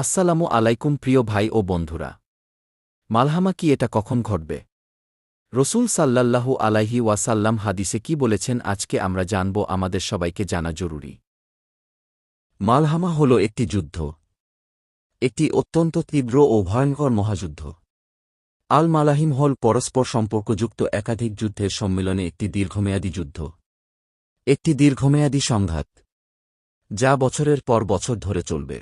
আসসালামু আলাইকুম প্রিয় ভাই ও বন্ধুরা। মালহামা কি এটা কখন ঘটবে? রসুল সাল্লাল্লাহু আলাইহি ওয়াসাল্লাম হাদিসে কি বলেছেন আজকে আমরা জানব, আমাদের সবাইকে জানা জরুরি। মালহামা হল একটি যুদ্ধ। একটি অত্যন্ত তীব্র ও ভয়ঙ্কর মহাযুদ্ধ। আল মালাহিম হল পরস্পর সম্পর্কযুক্ত একাধিক যুদ্ধের সম্মেলনে একটি দীর্ঘমেয়াদী যুদ্ধ। একটি দীর্ঘমেয়াদী সংঘাত, যা বছরের পর বছর ধরে চলবে।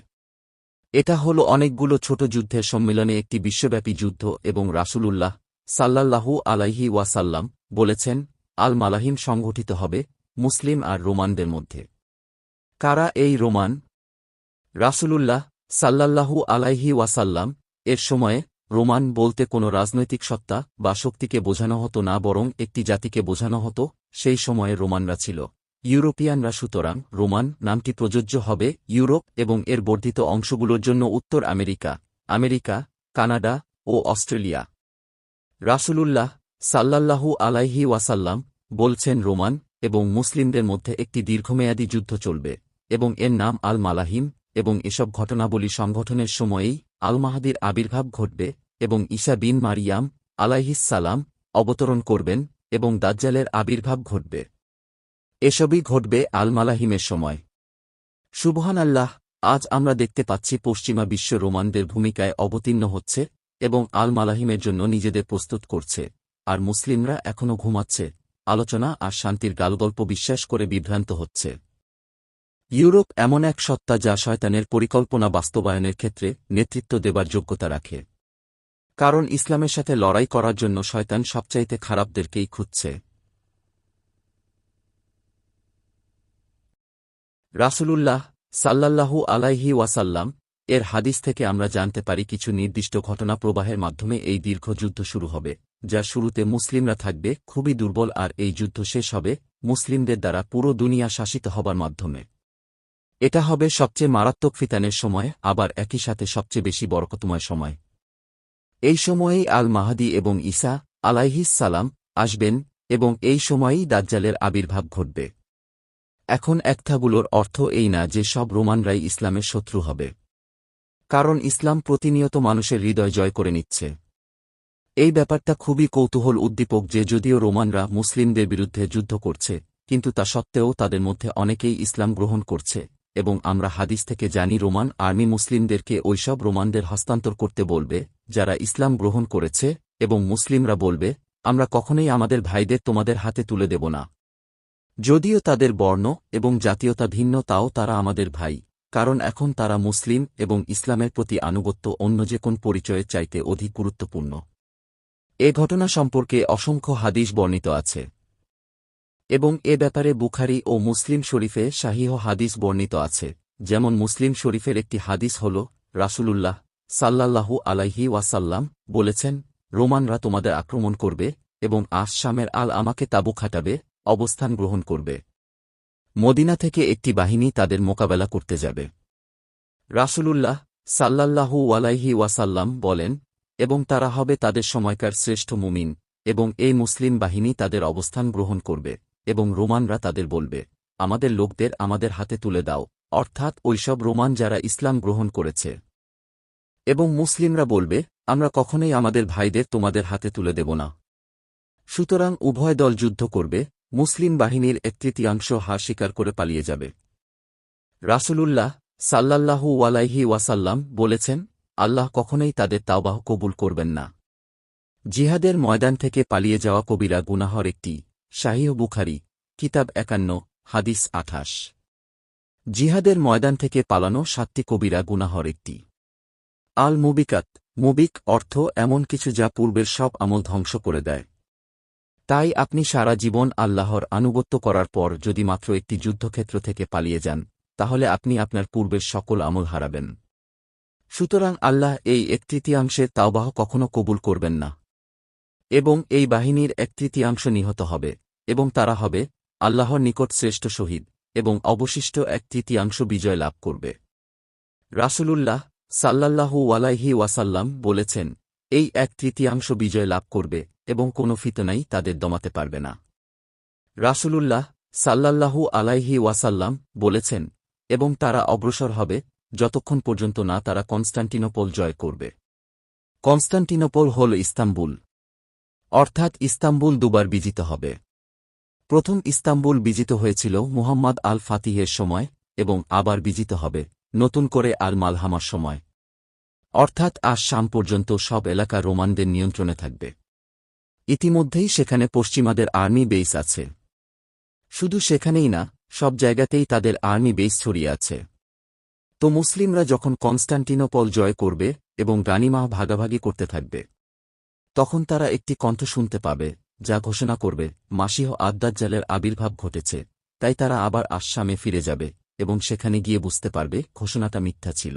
এটা হল অনেকগুলো ছোট যুদ্ধের সম্মেলনে একটি বিশ্বব্যাপী যুদ্ধ এবং রাসূলুল্লাহ সাল্লাল্লাহু আলাইহি ওয়াসাল্লাম বলেছেন আল মালাহিম সংগঠিত হবে মুসলিম আর রোমানদের মধ্যে। কারা এই রোমান? রাসূলুল্লাহ সাল্লাল্লাহু আলাইহি ওয়াসাল্লাম এর সময়ে রোমান বলতে কোনো রাজনৈতিক সত্তা বা শক্তিকে বোঝানো হতো না, বরং একটি জাতিকে বোঝানো হতো, সেই সময়ে রোমানরা ছিল। ইউরোপিয়ানরা সুতরাং রোমান নামটি প্রযোজ্য হবে ইউরোপ এবং এর বর্ধিত অংশগুলোর জন্য উত্তর আমেরিকা আমেরিকা, কানাডা ও অস্ট্রেলিয়া। রাসূলুল্লাহ সাল্লাল্লাহু আলাইহি ওয়াসাল্লাম বলছেন রোমান এবং মুসলিমদের মধ্যে একটি দীর্ঘমেয়াদী যুদ্ধ চলবে এবং এর নাম আল মালাহিম এবং এসব ঘটনাবলী সংগঠনের সময়েই আল মাহাদির আবির্ভাব ঘটবে এবং ঈসা বিন মারিয়াম আলাইহিস সালাম অবতরণ করবেন এবং দাজ্জালের আবির্ভাব ঘটবে। এসবই ঘটবে আল মালাহিমের সময়। সুবহান আল্লাহ আজ আমরা দেখতে পাচ্ছি পশ্চিমা বিশ্ব রোমানদের ভূমিকায় অবতীর্ণ হচ্ছে এবং আল মালাহিমের জন্য নিজেদের প্রস্তুত করছে। আর মুসলিমরা এখনও ঘুমাচ্ছে, আলোচনা আর শান্তির গালগল্প বিশ্বাস করে বিভ্রান্ত হচ্ছে। ইউরোপ এমন এক সত্তা যা শয়তানের পরিকল্পনা বাস্তবায়নের ক্ষেত্রে নেতৃত্ব দেবার যোগ্যতা রাখে। কারণ ইসলামের সাথে লড়াই করার জন্য শয়তান সবচাইতে খারাপদেরকেই খুঁজছে। রাসূলুল্লাহ সাল্লাল্লাহু আলাইহি ওয়াসাল্লাম এর হাদিস থেকে আমরা জানতে পারি কিছু নির্দিষ্ট ঘটনা প্রবাহের মাধ্যমে এই দীর্ঘ যুদ্ধ শুরু হবে যা শুরুতে মুসলিমরা থাকবে, খুবই দুর্বল আর এই যুদ্ধ শেষ হবে মুসলিমদের দ্বারা পুরো দুনিয়া শাসিত হবার মাধ্যমে। এটা হবে সবচেয়ে মারাত্মক ফিতানের সময়, আবার একই সাথে সবচেয়ে বেশি বরকতময় সময়। এই সময়েই আল মাহাদি এবং ঈসা আলাইহিস সালাম আসবেন এবং এই সময়েই দাজ্জালের আবির্ভাব ঘটবে। এখন একথাগুলোর অর্থ এই না যে সব রোমানরাই ইসলামের শত্রু হবে। কারণ ইসলাম প্রতিনিয়ত মানুষের হৃদয় জয় করে নিচ্ছে। এই ব্যাপারটা খুবই কৌতূহল উদ্দীপক যে যদিও রোমানরা মুসলিমদের বিরুদ্ধে যুদ্ধ করছে, কিন্তু তা সত্ত্বেও তাদের মধ্যে অনেকেই ইসলাম গ্রহণ করছে এবং আমরা হাদিস থেকে জানি রোমান আর্মি মুসলিমদেরকে ওইসব রোমানদের হস্তান্তর করতে বলবে, যারা ইসলাম গ্রহণ করেছে এবং মুসলিমরা বলবে, আমরা কখনোই আমাদের ভাইদের তোমাদের হাতে তুলে দেব না। যদিও তাদের বর্ণ এবং জাতীয়তা ভিন্ন, তাও তারা আমাদের ভাই, কারণ এখন তারা মুসলিম এবং ইসলামের প্রতি আনুগত্য অন্য যে কোন পরিচয়ের চাইতে অধিক গুরুত্বপূর্ণ। এ ঘটনা সম্পর্কে অসংখ্য হাদিস বর্ণিত আছে। এবং এ ব্যাপারে বুখারি ও মুসলিম শরীফে শাহিহ হাদিস বর্ণিত আছে। যেমন মুসলিম শরীফের একটি হাদিস হল, রাসূলুল্লাহ সাল্লাল্লাহু আলাইহি ওয়াসাল্লাম বলেছেন, রোমানরা তোমাদের আক্রমণ করবে এবং আশামের আল আমাকে তাবু খাটাবে অবস্থান গ্রহণ করবে। মদিনা থেকে একটি বাহিনী তাদের মোকাবেলা করতে যাবে। রাসূলুল্লাহ সাল্লাল্লাহু আলাইহি ওয়াসাল্লাম বলেন, এবং তারা হবে তাদের সময়কার শ্রেষ্ঠ মুমিন, এবং এই মুসলিম বাহিনী তাদের অবস্থান গ্রহণ করবে, এবং রোমানরা তাদের বলবে, আমাদের লোকদের আমাদের হাতে তুলে দাও, অর্থাৎ ওইসব রোমান যারা ইসলাম গ্রহণ করেছে। এবং মুসলিমরা বলবে, আমরা কখনোই আমাদের ভাইদের তোমাদের হাতে তুলে দেব না। সুতরাং উভয় দল যুদ্ধ করবে মুসলিম বাহিনীর এক তৃতীয়াংশ হার স্বীকার করে পালিয়ে যাবে। রাসূলুল্লাহ সাল্লাল্লাহু ওয়ালাইহি ওয়াসাল্লাম বলেছেন, আল্লাহ কখনোই তাদের তাওবাহ কবুল করবেন না। জিহাদের ময়দান থেকে পালিয়ে যাওয়া কবিরা গুনাহর একটি, শাহিহ বুখারি, কিতাব একান্ন, হাদিস আঠাশ। জিহাদের ময়দান থেকে পালানো সাতটি কবিরা গুনাহর একটি। আল মুবিকাত মুবিক অর্থ এমন কিছু যা পূর্বের সব আমল ধ্বংস করে দেয়। তাই আপনি সারা জীবন আল্লাহর আনুগত্য করার পর যদি মাত্র একটি যুদ্ধক্ষেত্র থেকে পালিয়ে যান, তাহলে আপনি আপনার পূর্বের সকল আমল হারাবেন। সুতরাং আল্লাহ এই এক তৃতীয়াংশে তাওবাহ কখনো কবুল করবেন না। এবং এই বাহিনীর এক তৃতীয়াংশ নিহত হবে, এবং তারা হবে আল্লাহর নিকট শ্রেষ্ঠ শহীদ, এবং অবশিষ্ট এক তৃতীয়াংশ বিজয় লাভ করবে। রাসূলুল্লাহ সাল্লাল্লাহু ওয়ালাইহি ওয়াসাল্লাম বলেছেন এই এক তৃতীয়াংশ বিজয় লাভ করবে এবং কোনো ফিতনাই তাদের দমাতে পারবে না। রাসূলুল্লাহ সাল্লাল্লাহু আলাইহি ওয়াসাল্লাম বলেছেন, এবং তারা অগ্রসর হবে যতক্ষণ পর্যন্ত না তারা কনস্টান্টিনোপল জয় করবে। কনস্টান্টিনোপল হল ইস্তাম্বুল। অর্থাৎ ইস্তাম্বুল দুবার বিজিত হবে। প্রথম ইস্তাম্বুল বিজিত হয়েছিল মুহাম্মদ আল ফাতিহের সময় এবং আবার বিজিত হবে নতুন করে আল মালহামার সময়। অর্থাৎ আজ শাম পর্যন্ত সব এলাকা রোমানদের নিয়ন্ত্রণে থাকবে। ইতিমধ্যেই সেখানে পশ্চিমাদের আর্মি বেস আছে। শুধু সেখানেই না, সব জায়গাতেই তাদের আর্মি বেস ছড়িয়ে আছে। তো মুসলিমরা যখন কনস্টান্টিনোপল জয় করবে এবং রানিমাহ ভাগাভাগি করতে থাকবে, তখন তারা একটি কণ্ঠ শুনতে পাবে, যা ঘোষণা করবে, মাসিহ আদ্দাজ্জালের আবির্ভাব ঘটেছে, তাই তারা আবার আসামে ফিরে যাবে এবং সেখানে গিয়ে বুঝতে পারবে ঘোষণাটা মিথ্যা ছিল।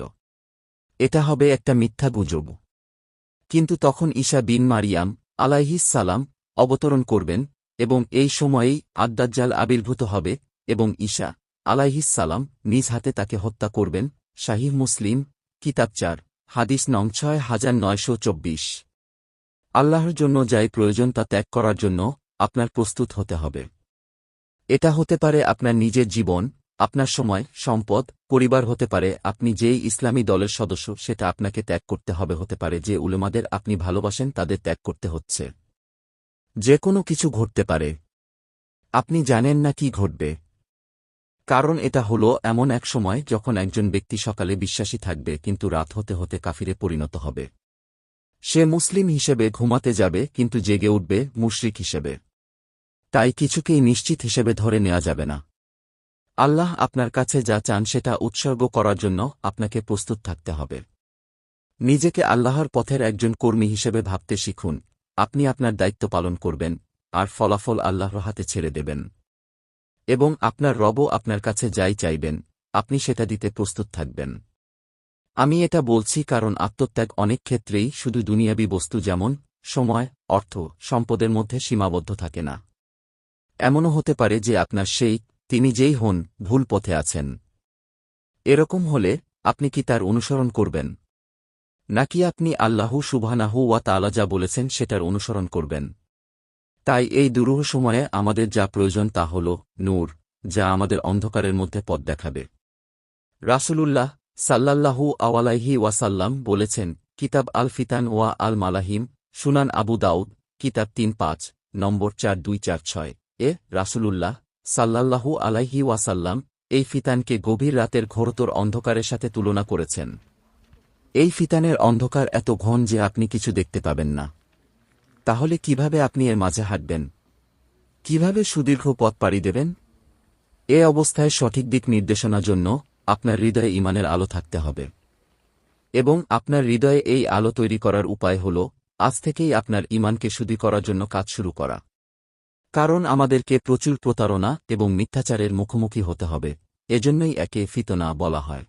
এটা হবে একটা মিথ্যা গুজব। কিন্তু তখন ঈশা বিন মারিয়াম, আলাইহিস সালাম, অবতরণ করবেন এবং এই সময়েই আদ্দাজ্জাল আবির্ভূত হবে এবং ঈশা, আলাইহিস সালাম, নিজ হাতে তাকে হত্যা করবেন। শাহিহ মুসলিম, কিতাব চার, হাদিস নং ছয় হাজার নয়শো চব্বিশ। আল্লাহর জন্য যাই প্রয়োজন তা ত্যাগ করার জন্য আপনার প্রস্তুত হতে হবে। এটা হতে পারে আপনার নিজের জীবন আপনার সময়, সম্পদ, পরিবার হতে পারে, আপনি যেই ইসলামী দলের সদস্য, সেটা আপনাকে ত্যাগ করতে হবে, হতে পারে যে উলেমাদের আপনি ভালোবাসেন, তাদের ত্যাগ করতে হচ্ছে। যে কোনো কিছু ঘটতে পারে। আপনি জানেন না কি ঘটবে। কারণ এটা হল এমন এক সময়, যখন একজন ব্যক্তি সকালে বিশ্বাসী থাকবে, কিন্তু রাত হতে হতে কাফিরে পরিণত হবে। সে মুসলিম হিসেবে ঘুমাতে যাবে, কিন্তু জেগে উঠবে মুশরিক হিসেবে। তাই কিছুকেই নিশ্চিত হিসেবে ধরে নেওয়া যাবে না। আল্লাহ আপনার কাছে যা চান সেটা উৎসর্গ করার জন্য আপনাকে প্রস্তুত থাকতে হবে। নিজেকে আল্লাহর পথের একজন কর্মী হিসেবে ভাবতে শিখুন। আপনি আপনার দায়িত্ব পালন করবেন, আর ফলাফল আল্লাহর হাতে ছেড়ে দেবেন। এবং আপনার রবও আপনার কাছে যাই চাইবেন, আপনি সেটা দিতে প্রস্তুত থাকবেন। আমি এটা বলছি কারণ আত্মত্যাগ অনেক ক্ষেত্রেই শুধু দুনিয়াবী বস্তু যেমন সময়, অর্থ, সম্পদের মধ্যে সীমাবদ্ধ থাকে না। এমনও হতে পারে যে আপনার সেই তিনি যেই হন, ভুল পথে আছেন। এরকম হলে আপনি কি তার অনুসরণ করবেন? নাকি আপনি আল্লাহু সুবহানাহু ওয়া তাআলা যা বলেছেন সেটার অনুসরণ করবেন? তাই এই দুরূহ সময়ে আমাদের যা প্রয়োজন তা হল নূর, যা আমাদের অন্ধকারের মধ্যে পথ দেখাবে। রাসূলুল্লাহ সাল্লাল্লাহু আওয়ালাইহি ওয়াসাল্লাম বলেছেন, কিতাব আল ফিতান ওয়া আল মালাহিম সুনান আবু দাউদ, কিতাব তিন পাঁচ, নম্বর চার দুই চার ছয়, এ রাসূলুল্লাহ সাল্লাল্লাহু আলাইহি ওয়াসাল্লাম এই ফিতানকে গভীর রাতের ঘোরতর অন্ধকারের সাথে তুলনা করেছেন। এই ফিতানের অন্ধকার এত ঘন যে আপনি কিছু দেখতে পাবেন না। তাহলে কীভাবে আপনি এর মাঝে হাঁটবেন? কীভাবে সুদীর্ঘ পথ পাড়ি দেবেন? এ অবস্থায় সঠিক দিক নির্দেশনার জন্য আপনার হৃদয়ে ইমানের আলো থাকতে হবে। এবং আপনার হৃদয়ে এই আলো তৈরি করার উপায় হল, আজ থেকেই আপনার ইমানকে শুদ্ধি করার জন্য কাজ শুরু করা। কারণ আমাদেরকে প্রচুর প্রতারণা এবং মিথ্যাচারের মুখোমুখি হতে হবে, এজন্যই একে ফিতনা বলা হয়।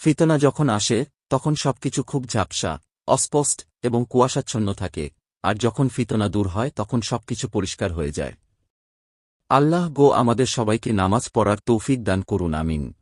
ফিতনা যখন আসে, তখন সবকিছু খুব ঝাপসা, অস্পষ্ট এবং কুয়াশাচ্ছন্ন থাকে, আর যখন ফিতনা দূর হয়, তখন সবকিছু পরিষ্কার হয়ে যায়। আল্লাহ গো আমাদের সবাইকে নামাজ পড়ার তৌফিক দান করুন, আমিন।